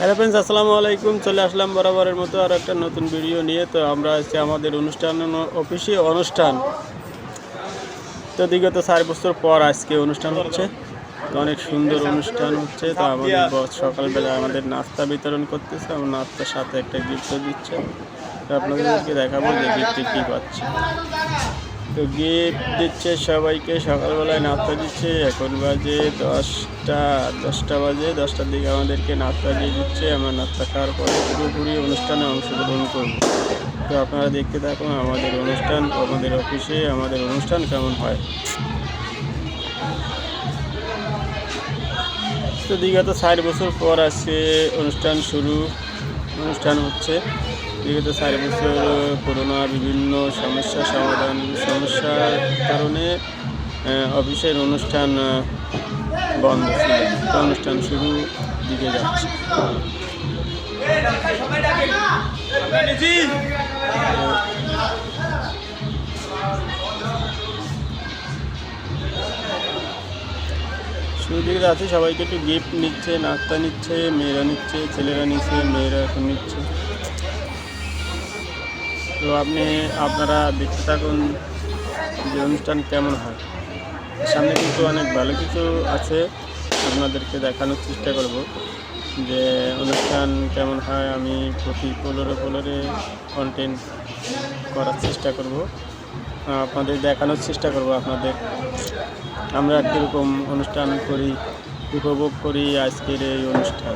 Hello friends আসসালামু আলাইকুম। চলে আসলাম বরাবরের মতো আর একটা নতুন ভিডিও নিয়ে। তো আমরা আজকে আমাদের অনুষ্ঠান অফিসে অনুষ্ঠান। তো বিগত চার বছর পর আজকে অনুষ্ঠান হচ্ছে। তো অনেক সুন্দর অনুষ্ঠান হচ্ছে। তো আমাদের বস সকালবেলা আমাদের নাস্তা বিতরণ করতেছে। এবং নাস্তার সাথে একটা গিফটও দিচ্ছে। তো আপনাদেরকে দেখাবো যে গিফটে কী পাচ্ছে। তো গিফট দিচ্ছে সবাইকে, সকালবেলায় নাস্তা দিচ্ছে, এখন বাজে দশটা দশটা বাজে, দশটার দিকে আমাদেরকে নাস্তা দিয়ে দিচ্ছে, আমরা নাস্তা খাওয়ার পরে পুরোপুরি অনুষ্ঠানে অংশগ্রহণ করব। তো আপনারা দেখতে থাকুন আমাদের অনুষ্ঠান, আমাদের অফিসে আমাদের অনুষ্ঠান কেমন হয়। তো দীঘা তো ষাট বছর পর আজকে অনুষ্ঠান শুরু, অনুষ্ঠান হচ্ছে। বিগত চার বছর করোনা বিভিন্ন সমস্যা, সমাধান, সমস্যার কারণে অফিসের অনুষ্ঠান বন্ধ ছিল। অনুষ্ঠান শুরু দিকে যাচ্ছে। শুরু দিকে যাচ্ছে। সবাইকে একটু গিফট নিচ্ছে, নাস্তা নিচ্ছে, মেয়েরা নিচ্ছে, ছেলেরা নিচ্ছে, মেয়েরা এখন নিচ্ছে। তো আপনি, আপনারা দেখতে থাকুন যে অনুষ্ঠান কেমন হয়। সামনে কিন্তু অনেক ভালো কিছু আছে, আপনাদেরকে দেখানোর চেষ্টা করব যে অনুষ্ঠান কেমন হয়। আমি প্রতি পনেরো পনেরো কন্টেন্ট করার চেষ্টা করব, আপনাদের দেখানোর চেষ্টা করব আপনাদের। আমরা কীরকম অনুষ্ঠান করি, উপভোগ করি আজকের এই অনুষ্ঠান।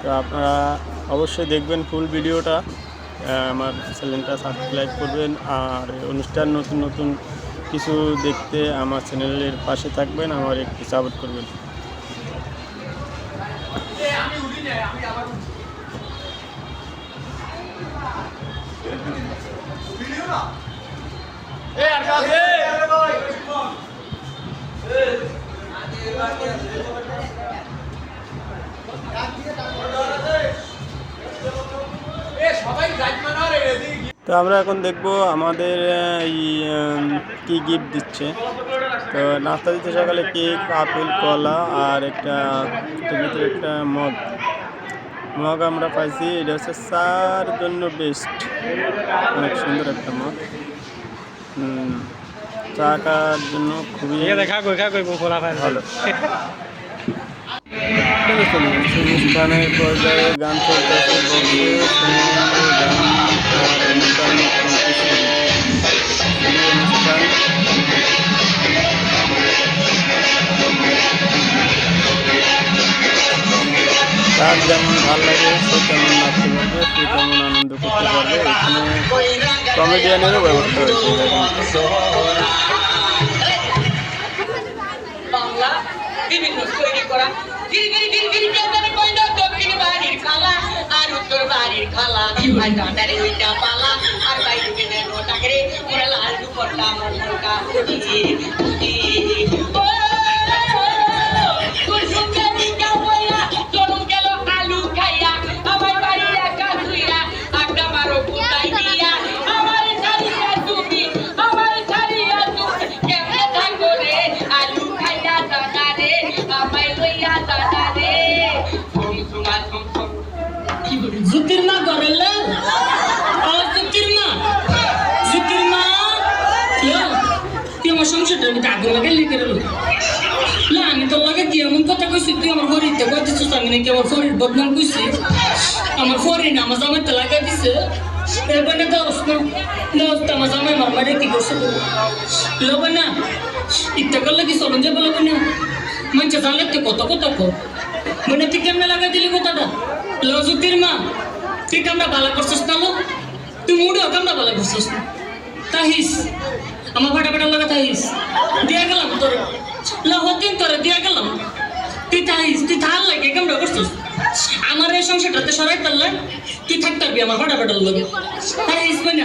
তো আপনারা অবশ্যই দেখবেন ফুল ভিডিওটা। আমার চ্যানেলটা সাবস্ক্রাইব করবেন আর অনুষ্ঠান নতুন নতুন কিছু দেখতে আমার চ্যানেলের পাশে থাকবেন আমার একটু সাপোর্ট করবেন তো আমরা এখন দেখব আমাদের এই কি গিফট দিচ্ছে। তো নাস্তা দিচ্ছে সকালে কেক আপেল কলা আর একটা ভিতরে একটা মগ। মগ আমরা পাইছি এটা হচ্ছে চার জন্য বেস্ট অনেক সুন্দর একটা মগ। চা খাওয়ার জন্য খুবই ভালো। অনুষ্ঠানের পর্যায়ে গান চলতেছে তার যেমন ভালো লাগে সে তেমন নাচতে পারবে সে তেমন আনন্দ করতে পারবে এখানে কমেডিয়ানেরও ব্যবস্থা হয়েছে Jadi, আমি আগুন লাগে লিখে রলো না, আমি তোর লাগে কি এমন কথা কইছি? তুই আমার ফরিদতে কইতেছিস আমি নাকি আমার ফরিদ বদনাম কইছি। আমার ফরিদ আমার জামাইতে লাগাই দিছে। এরপরে দোষ না দোষ আমার জামাই আমার মারে কি করছে লোবে না ইত্যা করলে কি চলন যাবে লোবে না? মানুষ জানলে তুই কত কত মানে তুই কেমনে লাগাই দিলি কথাটা লজুতির মা, তুই কামটা ভালো করছিস না লো? তুই মুড়েও কামটা ভালো করছিস না। তাহিস আমার ভাটা বেটার লাগা থাইস দিয়া গেলাম তোর। লহদিন তোরে দিয়া গেলাম। তুই থাইস তুই থাল লাগে কেমন করছিস? আমার এই সংসারটাতে সরাই পারলে তুই থাকতে পারবি আমার ভাটা বেটার লগে। থাইস মানে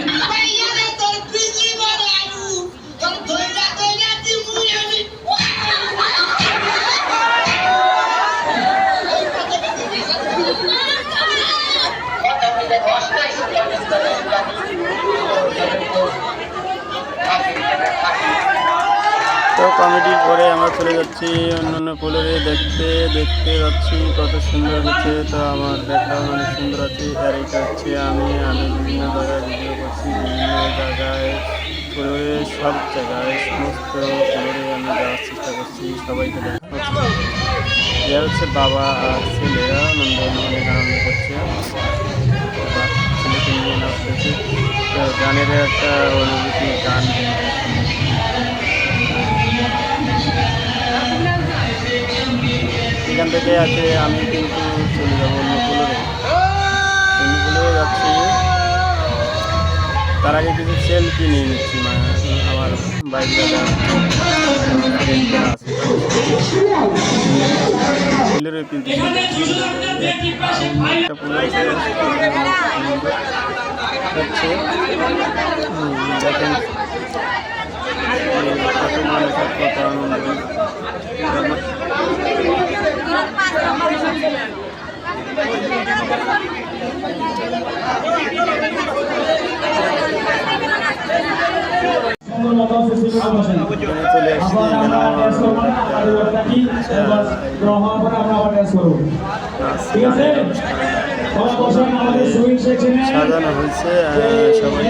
তো কমেডির পরে আমরা চলে যাচ্ছি, অন্যান্য ফুলেরে দেখতে দেখতে যাচ্ছি কত সুন্দর হচ্ছে। তো আমার দেখা অনেক সুন্দর আছে, আর এটা হচ্ছে আমি আমি বিভিন্ন জায়গায় ভিডিও করছি, বিভিন্ন জায়গায় ফুলের সব জায়গায়, সমস্ত ফুলেরে আমি যাওয়ার চেষ্টা করছি সবাইকে দেখাচ্ছি এ হচ্ছে বাবা আর ছেলেরা আনন্দ অনেক আনন্দ করছে। ছেলেকে নিয়ে নাচতেছে। তো গানের একটা অনুভূতি, গান। থেকে আছে, আমি কিন্তু চলে যাব অন্য কুলোরে অন্য কুলোরে যাচ্ছি। তার আগে কিছু সেলফি নিয়ে নিচ্ছি, মা, আমার বাইক দাদা কিন্তু হুম, দেখেন এই কত মানুষের কত আনন্দ এখানে চলে আসছি এখানে আমার সাজানো হয়েছে সবাই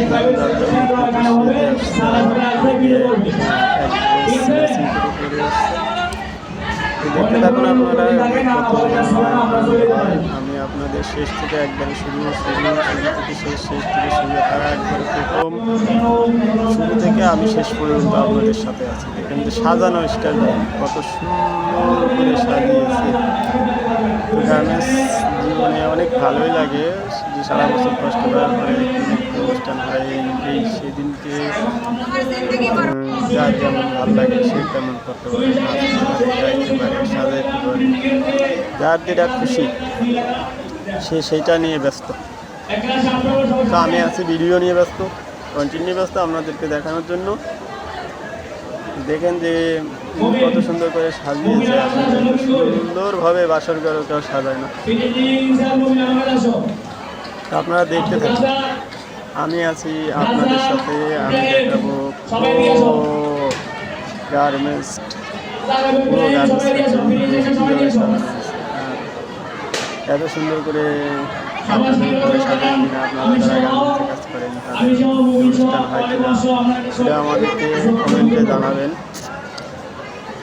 দেখতে থাকুন আপনাদের শেষ থেকে একবারে শুরু শুরু শুরু থেকে শেষ শেষ থেকে শুরু, তারা একবারে প্রথম। শুরু থেকে আমি শেষ পর্যন্ত আপনাদের সাথে আছি। দেখেন যে সাজানো স্টাইল কত সুন্দর করে সাজিয়েছে। গার্মেন্টস জীবনে অনেক ভালোই লাগে। যে সারা বছর কষ্ট করার পরে অনুষ্ঠান হয়, এই- সেদিনকে যার যেমন ভালো লাগে সে তেমন করতে পারে। যার যেটা খুশি। সে সেইটা নিয়ে ব্যস্ত। তো আমি আছি ভিডিও নিয়ে ব্যস্ত কন্টিনিউ ব্যস্ত আপনাদেরকে দেখানোর জন্য। দেখেন যে কত সুন্দর করে সাজিয়েছে। সুন্দরভাবে বাসর ঘর কেউ সাজায় না। আপনারা দেখতে থাকুন। আমি আছি আপনাদের সাথে, আমি দেখাবো গার্মেন্টস, পুরো গার্মেন্টস এত সুন্দর করে কাজ করেন অনুষ্ঠান হয় কিনা সেটা আমাদেরকে কমেন্টে জানাবেন।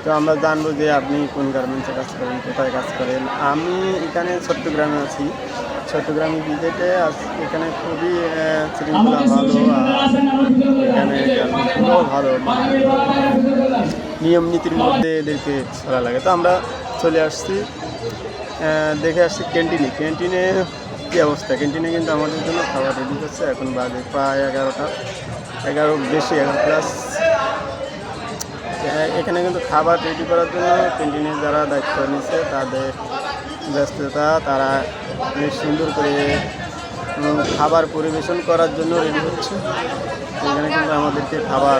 তো আমরা জানব যে আপনি কোন গার্মেন্টসে কাজ করেন কোথায় কাজ করেন। আমি এখানে চট্টগ্রামে আছি। চট্টগ্রামে ভিজিটে এখানে খুবই শৃঙ্খলা ভালো আর এখানে ভালো। নিয়ম নীতির মধ্যে এদেরকে চলা লাগে। তো আমরা চলে আসছি। দেখে আসছি ক্যান্টিনে। ক্যান্টিনে কী অবস্থা? ক্যান্টিনে কিন্তু আমাদের জন্য খাবার রেডি করছে এখন বাজে প্রায় এগারোটা। এগারো, বেশি এগারো প্লাস এখানে কিন্তু খাবার রেডি করার জন্য ক্যান্টিনে যারা দায়িত্ব নিচ্ছে, তাদের ব্যস্ততা, তারা অনেক সুন্দর করে খাবার পরিবেশন করার জন্য রেডি হচ্ছে। এখানে কিন্তু আমাদেরকে খাবার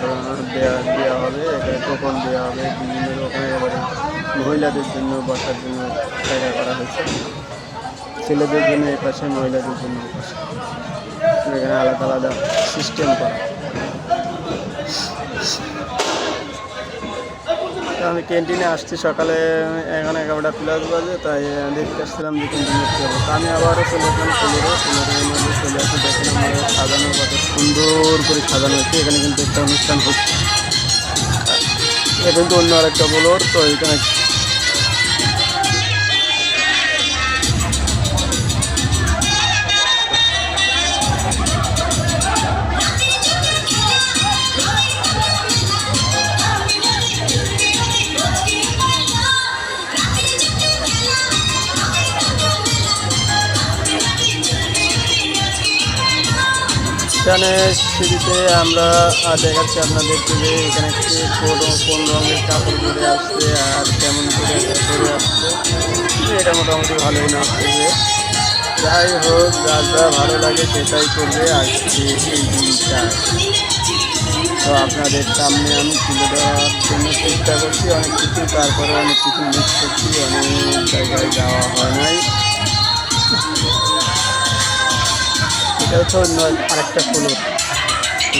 দেওয়া দেওয়া হবে। এখানে টোকন দেওয়া হবে। বিভিন্ন রকমের মহিলাদের জন্য, বসার জন্য জায়গা করা হয়েছে। ছেলেদের জন্য এ পাশে, মহিলাদের জন্য পাশে। এখানে আলাদা আলাদা সিস্টেম করা। আমি ক্যান্টিনে আসছি সকালে, এখন এগারোটা প্লাস বাজে, তাই দেখতে আসছিলাম যে ক্যান্টিনে কী তা আমি আবারও চলে আসলাম ষোলোরো ষোলোরের মধ্যে চলে আসি দেখেন আমার সাজানো কত সুন্দর করে সাজানো হচ্ছে এখানে কিন্তু একটা অনুষ্ঠান হচ্ছে। এটা কিন্তু অন্য আরেকটা বোলর তো এখানে এখানে সিঁড়িতে আমরা দেখাচ্ছি আপনাদেরকে যে এখানে কোন কোন রঙের কাপড় পরে আসছে আর কেমন করে পরে আসছে। এটা মোটামুটি ভালোই না আসছে যাই হোক, যার যা ভালো লাগে সেটাই করবে আজকে এই দিনটা। তো আপনাদের সামনে আমি তুলে দেওয়ার জন্য চেষ্টা করছি। অনেক কিছু তারপরে অনেক কিছু মিস করছি, অনেক জায়গায় যাওয়া হয় নাই। এটা হচ্ছে অন্য আরেকটা ফ্লোর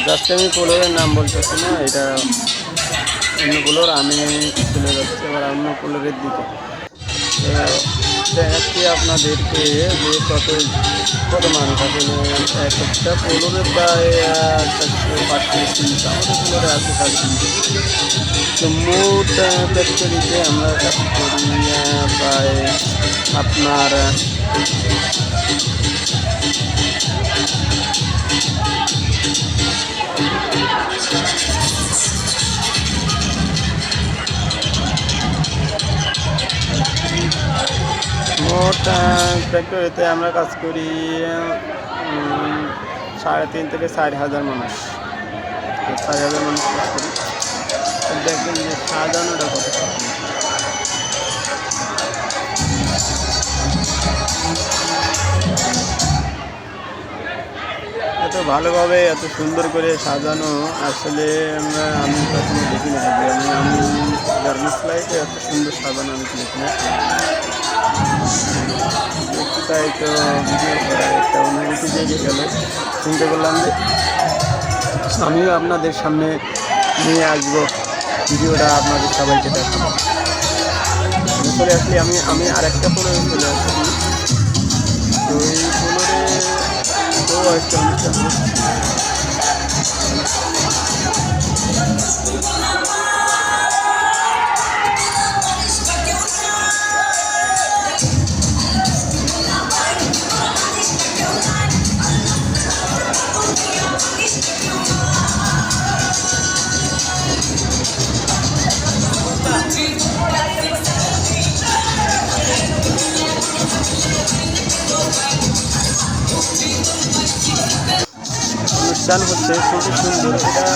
জাস্ট আমি ফ্লোরের নাম বলতেছি না, এটা অন্য কুলোর, আমি চলে যাচ্ছি আবার অন্য কুলোরের দিকে। দেখাচ্ছি আপনাদেরকে যে কত কত মানুষ আসলে এক একটা কুলোরে প্রায় চারশো পাঁচশো তিনশো আমাদের কুলোরে আছে সাড়ে তিনশো। তো মোট ফ্যাক্টরিতে আমরা প্রায় আপনার ফ্যাক্টরিতে আমরা কাজ করি সাড়ে তিন থেকে চার হাজার মানুষ। চার হাজার মানুষ কাজ করি। দেখবেন যে সাজানোটা কত এত ভালোভাবে এত সুন্দর করে সাজানো, আসলে আমরা, আমি কখনো দেখি না আমি আমি গার্মেন্টস লাইফে এত সুন্দর সাজানো আমি দেখি না তাই তো একটা অনুভূতি জেগে গেল। চিন্তা করলাম যে আমিও আপনাদের সামনে নিয়ে আসব ভিডিওটা আপনাদের সবাইকে দেখাবো। চলে আসলি আমি আমি আরেকটা ফোনে চলে আসছি। তো এই ফোনে তো একটা অনুষ্ঠান অনুষ্ঠান হচ্ছে খুবই সুন্দর। এটা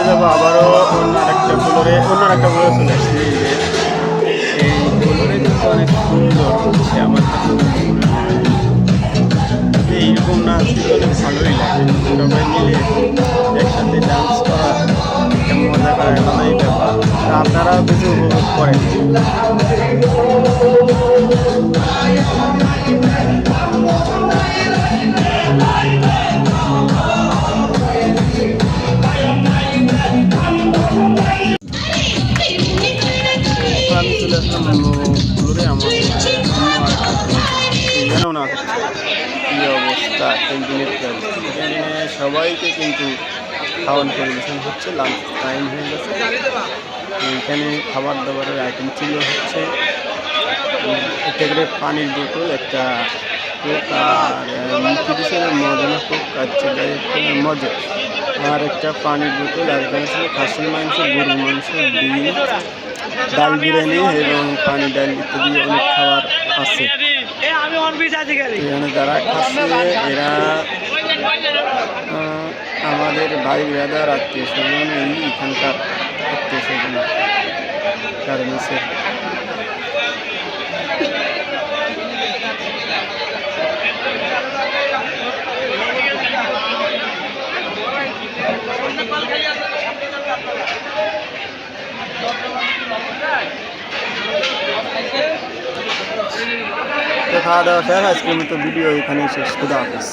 চলে যাব আবারও অন্য একটা ফ্লোরে অন্য একটা ফ্লোরে চলে আসছি। এই ফ্লোরে কিন্তু অনেক সুন্দর। হচ্ছে আমার এইরকম কিন্তু অনেক ভালোই লাগে। সবাই মিলে একসাথে ডান্স করা মজা করার মজাই ব্যাপার। তা আপনারাও কিছু উপভোগ করেন? সবাইকে কিন্তু খাওয়ান পরিবেশন হচ্ছে লাঞ্চ টাইম হয়ে গেছে। এখানে খাবার দাবারের আইটেম ছিল হচ্ছে একটা করে পানির বোতল একটা কোক আর মুখি দিয়েছিল মজনা কোক আর মজা আর একটা পানির বোতল আর এখানে ছিল খাসির মাংস গরুর মাংস ডিম ডাল বিরিয়ানি এবং পানি ডাল ইত্যাদি অনেক খাবার আছে। এখানে যারা খাচ্ছে এরা আমাদের ভাই ব্রাদার, আত্মীয় স্বজন, এই এখানকার আত্মীয় স্বজন। গার্মেন্টসের খাওয়া দাওয়া শেষ, আজকের মতো ভিডিও এখানেই শেষ। খুদা হাফিজ।